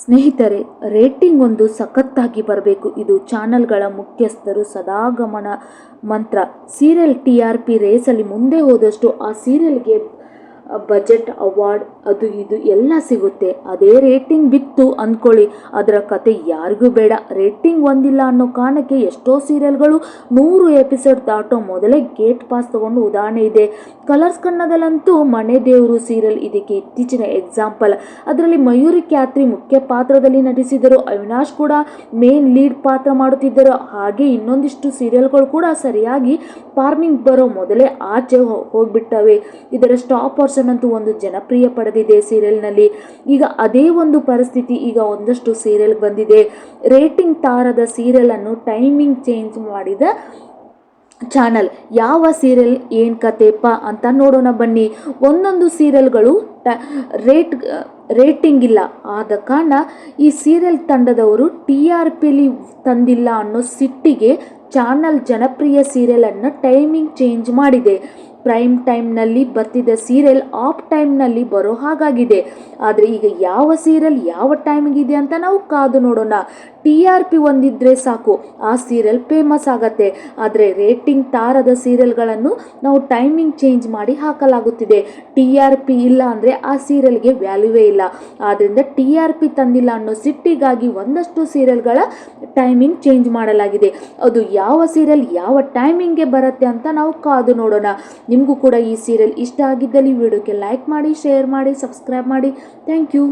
ಸ್ನೇಹಿತರೆ, ರೇಟಿಂಗ್ ಒಂದು ಸಖತ್ತಾಗಿ ಬರಬೇಕು. ಇದು ಚಾನಲ್ಗಳ ಮುಖ್ಯಸ್ಥರು ಸದಾ ಗಮನ ಮಂತ್ರ. ಸೀರಿಯಲ್ ಟಿ ಆರ್ ಪಿ ರೇಸಲ್ಲಿ ಮುಂದೆ ಹೋದಷ್ಟು ಆ ಸೀರಿಯಲ್ಗೆ ಬಜೆಟ್ ಅವಾರ್ಡ್ ಅದು ಇದು ಎಲ್ಲ ಸಿಗುತ್ತೆ. ಅದೇ ರೇಟಿಂಗ್ ಬಿತ್ತು ಅಂದ್ಕೊಳ್ಳಿ ಅದರ ಕತೆ ಯಾರಿಗೂ ಬೇಡ. ರೇಟಿಂಗ್ ಒಂದಿಲ್ಲ ಅನ್ನೋ ಕಾರಣಕ್ಕೆ ಎಷ್ಟೋ ಸೀರಿಯಲ್ಗಳು ನೂರು ಎಪಿಸೋಡ್ ದಾಟೋ ಮೊದಲೇ ಗೇಟ್ ಪಾಸ್ ತಗೊಂಡು ಉದಾಹರಣೆ ಇದೆ. ಕಲರ್ಸ್ ಕನ್ನಡದಲ್ಲಂತೂ ಮನೆ ದೇವರು ಸೀರಿಯಲ್ ಇದಕ್ಕೆ ಇತ್ತೀಚಿನ ಎಕ್ಸಾಂಪಲ್. ಅದರಲ್ಲಿ ಮಯೂರಿ ಕ್ಯಾತ್ರಿ ಮುಖ್ಯ ಪಾತ್ರದಲ್ಲಿ ನಟಿಸಿದರು. ಅವಿನಾಶ್ ಕೂಡ ಮೇನ್ ಲೀಡ್ ಪಾತ್ರ ಮಾಡುತ್ತಿದ್ದರು. ಹಾಗೆ ಇನ್ನೊಂದಿಷ್ಟು ಸೀರಿಯಲ್ಗಳು ಕೂಡ ಸರಿಯಾಗಿ ಫಾರ್ಮಿಂಗ್ ಬರೋ ಮೊದಲೇ ಆಚೆ ಹೋಗ್ಬಿಟ್ಟವೆ. ಇದರ ಸ್ಟಾಪ್ ಪರ್ಸನ್ ಅಂತೂ ಒಂದು ಜನಪ್ರಿಯ ಪಡೆದಿದೆ ಸೀರಿಯಲ್ನಲ್ಲಿ. ಈಗ ಅದೇ ಒಂದು ಪರಿಸ್ಥಿತಿ ಈಗ ಒಂದಷ್ಟು ಸೀರಿಯಲ್ ಬಂದಿದೆ. ರೇಟಿಂಗ್ ತಾರದ ಸೀರಿಯಲ್ ಅನ್ನು ಟೈಮಿಂಗ್ ಚೇಂಜ್ ಮಾಡಿದ ಚಾನಲ್. ಯಾವ ಸೀರಿಯಲ್, ಏನು ಕತೆಪ್ಪ ಅಂತ ನೋಡೋಣ ಬನ್ನಿ. ಒಂದೊಂದು ಸೀರಿಯಲ್ಗಳು ಟ, ರೇಟ್, ರೇಟಿಂಗ್ ಇಲ್ಲ. ಆದ ಕಾರಣ ಈ ಸೀರಿಯಲ್ ತಂಡದವರು ಟಿ ಆರ್ ಪಿಲಿ ತಂದಿಲ್ಲ ಅನ್ನೋ ಸಿಟ್ಟಿಗೆ ಚಾನಲ್ ಜನಪ್ರಿಯ ಸೀರಿಯಲನ್ನು ಟೈಮಿಂಗ್ ಚೇಂಜ್ ಮಾಡಿದೆ. ಪ್ರೈಮ್ ಟೈಮ್ನಲ್ಲಿ ಬರ್ತಿದ್ದ ಸೀರಿಯಲ್ ಆಫ್ ಟೈಮ್ನಲ್ಲಿ ಬರೋ ಹಾಗಾಗಿದೆ. ಆದರೆ ಈಗ ಯಾವ ಸೀರಿಯಲ್ ಯಾವ ಟೈಮಿಗೆ ಇದೆ ಅಂತ ನಾವು ಕಾದು ನೋಡೋಣ. ಟಿ ಆರ್ ಪಿ ಒಂದಿದ್ರೆ ಸಾಕು, ಆ ಸೀರಿಯಲ್ ಫೇಮಸ್ ಆಗತ್ತೆ. ಆದರೆ ರೇಟಿಂಗ್ ತಾರದ ಸೀರಿಯಲ್ಗಳನ್ನು ನಾವು ಟೈಮಿಂಗ್ ಚೇಂಜ್ ಮಾಡಿ ಹಾಕಲಾಗುತ್ತಿದೆ. ಟಿ ಆರ್ ಪಿ ಇಲ್ಲ ಅಂದರೆ ಆ ಸೀರಿಯಲ್ಗೆ ವ್ಯಾಲ್ಯೂವೇ ಇಲ್ಲ. ಆದ್ದರಿಂದ ಟಿ ಆರ್ ಪಿ ತಂದಿಲ್ಲ ಅನ್ನೋ ಸಿಟ್ಟಿಗಾಗಿ ಒಂದಷ್ಟು ಸೀರಿಯಲ್ಗಳ ಟೈಮಿಂಗ್ ಚೇಂಜ್ ಮಾಡಲಾಗಿದೆ. ಅದು ಯಾವ ಸೀರಿಯಲ್ ಯಾವ ಟೈಮಿಂಗ್ಗೆ ಬರುತ್ತೆ ಅಂತ ನಾವು ಕಾದು ನೋಡೋಣ. ನಿಮಗೂ ಕೂಡ ಈ ಸೀರಿಯಲ್ ಇಷ್ಟ ಆಗಿದ್ದಲ್ಲಿ ವಿಡಿಯೋಕ್ಕೆ ಲೈಕ್ ಮಾಡಿ ಶೇರ್ ಮಾಡಿ ಸಬ್ಸ್ಕ್ರೈಬ್ ಮಾಡಿ. Thank you